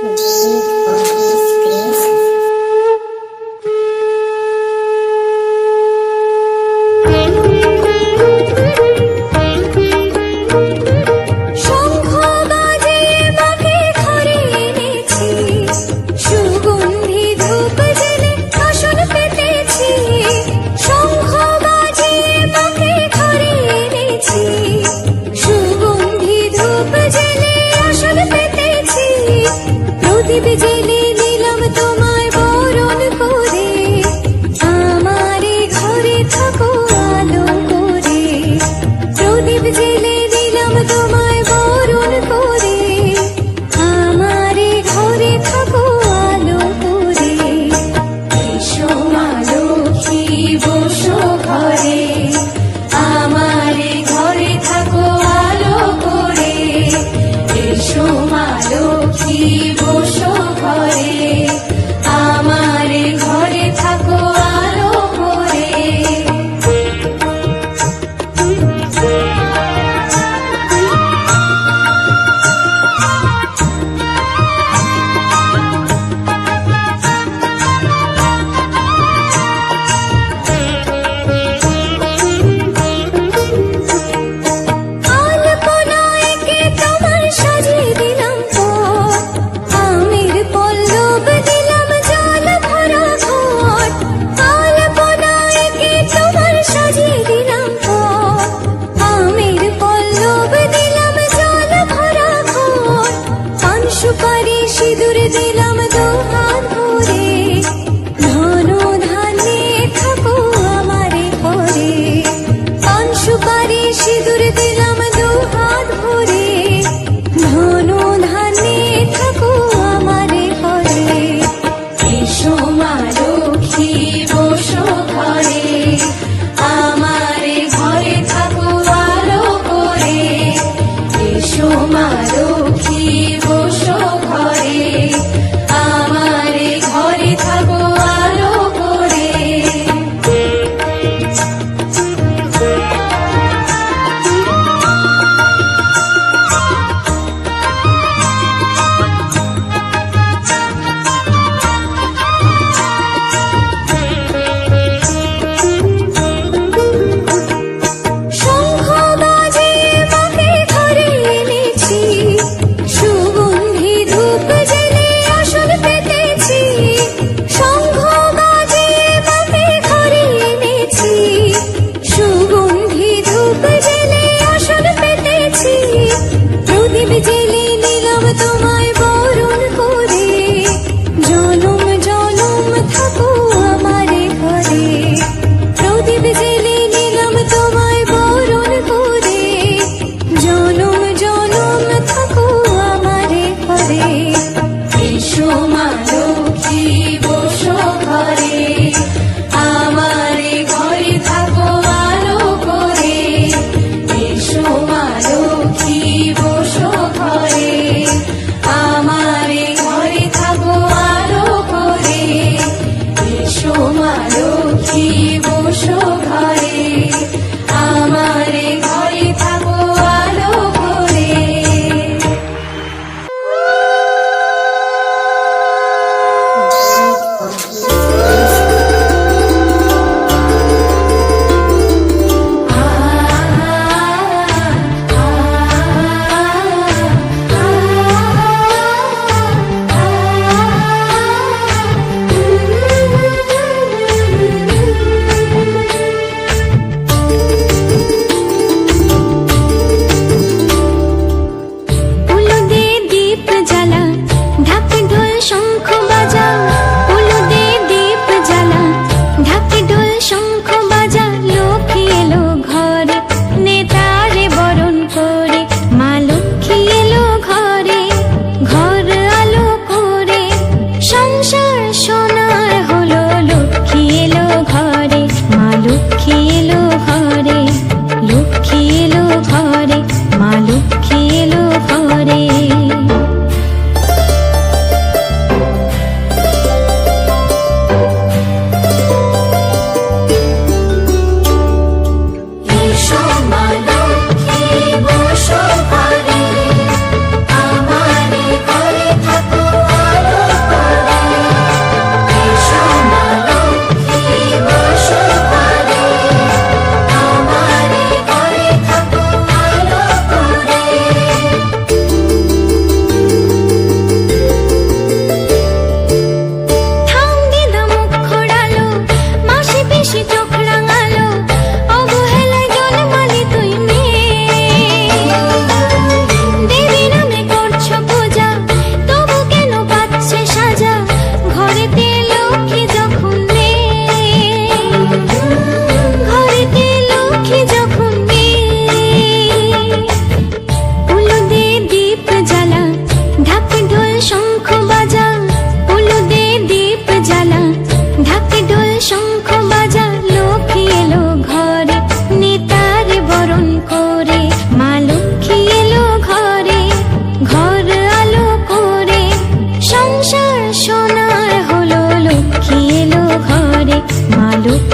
可惜。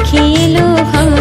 खेलो हम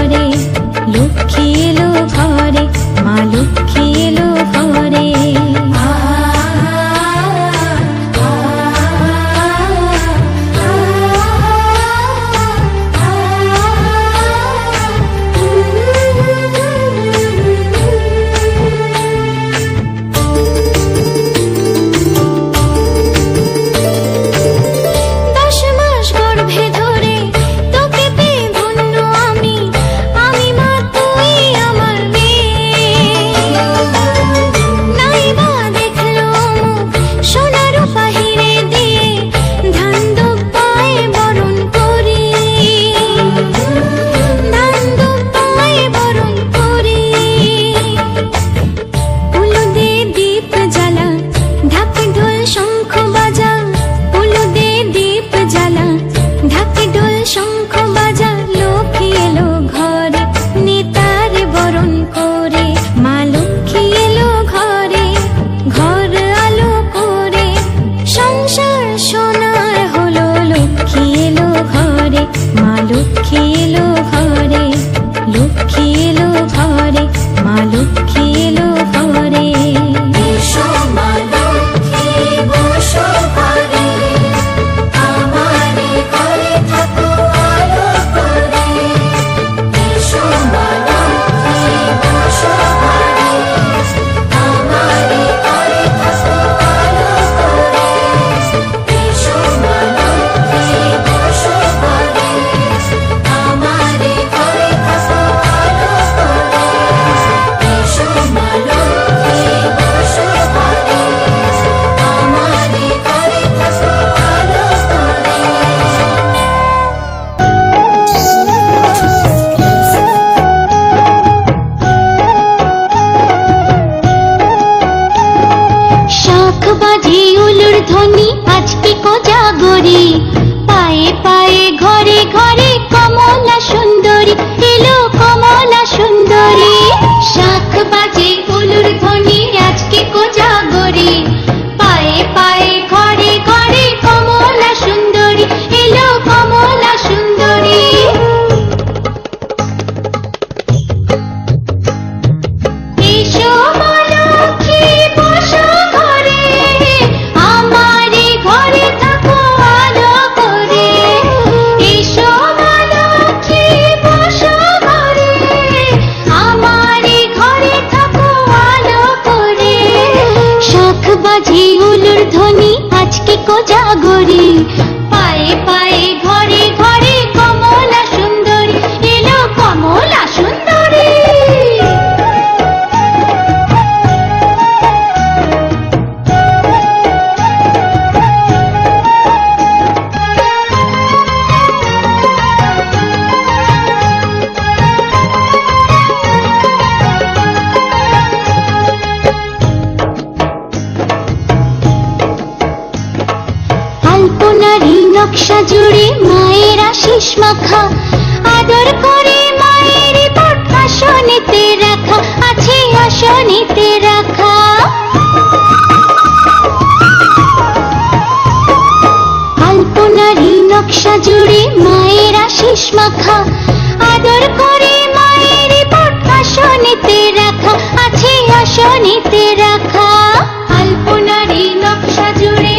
করি পায়ে পায়ে ঘরে ঘরে কমলা সুন্দরী এলো কমলা সুন্দরী। শাক বাজে শাড়ি নকশা জুড়ে মায়ের আশিস মাখা। আদর করে মায়ের পট আসনেতে রাখা, আছে আসনেতে রাখা। কল্পনারই নকশা জুড়ে মায়ের আশিস আদর করে মায়ের আসনেতে রাখা, আছে আসনেতে রাখা। কল্পনারই নকশা জুড়ে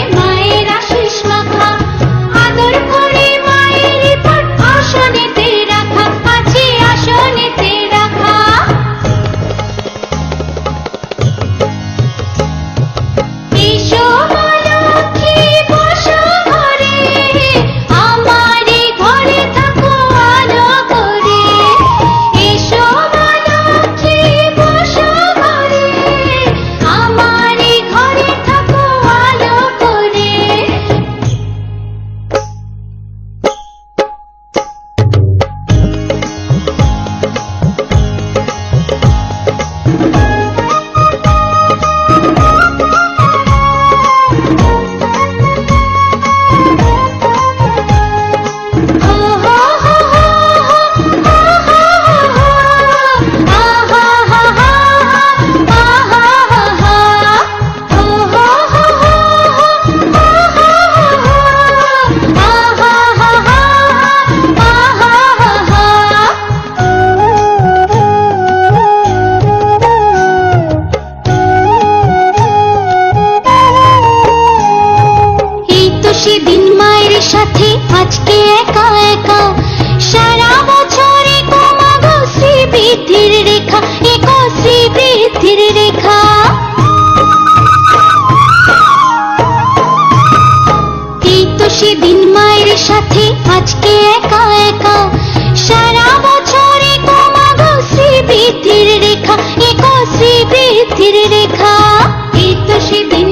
সেদিন মায়ের সাথে আজকে একা একা। সারা বছরে কমাগো শ্রীবৃদ্ধির রেখা, এক শ্রীবৃদ্ধির রেখা। এই তো সেদিন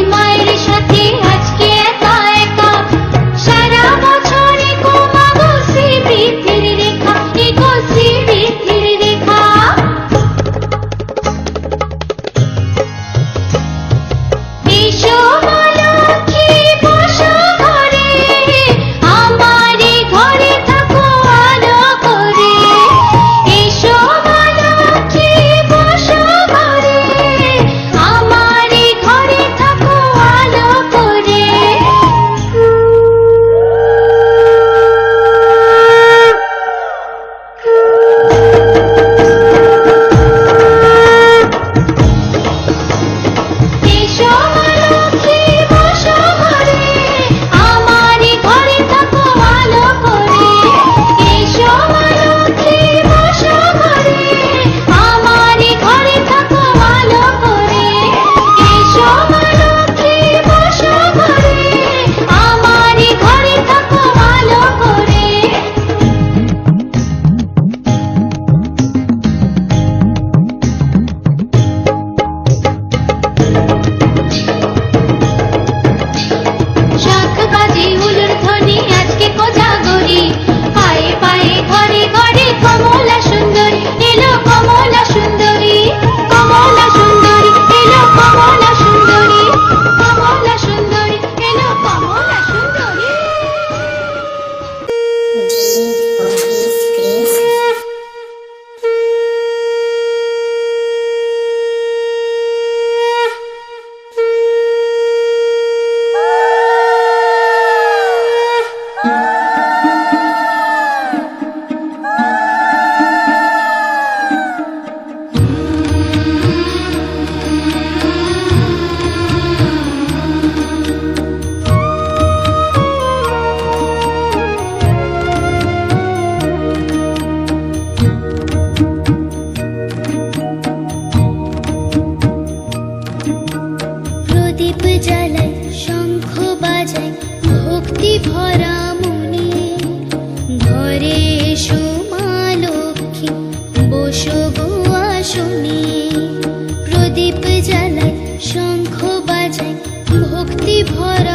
शांति भरा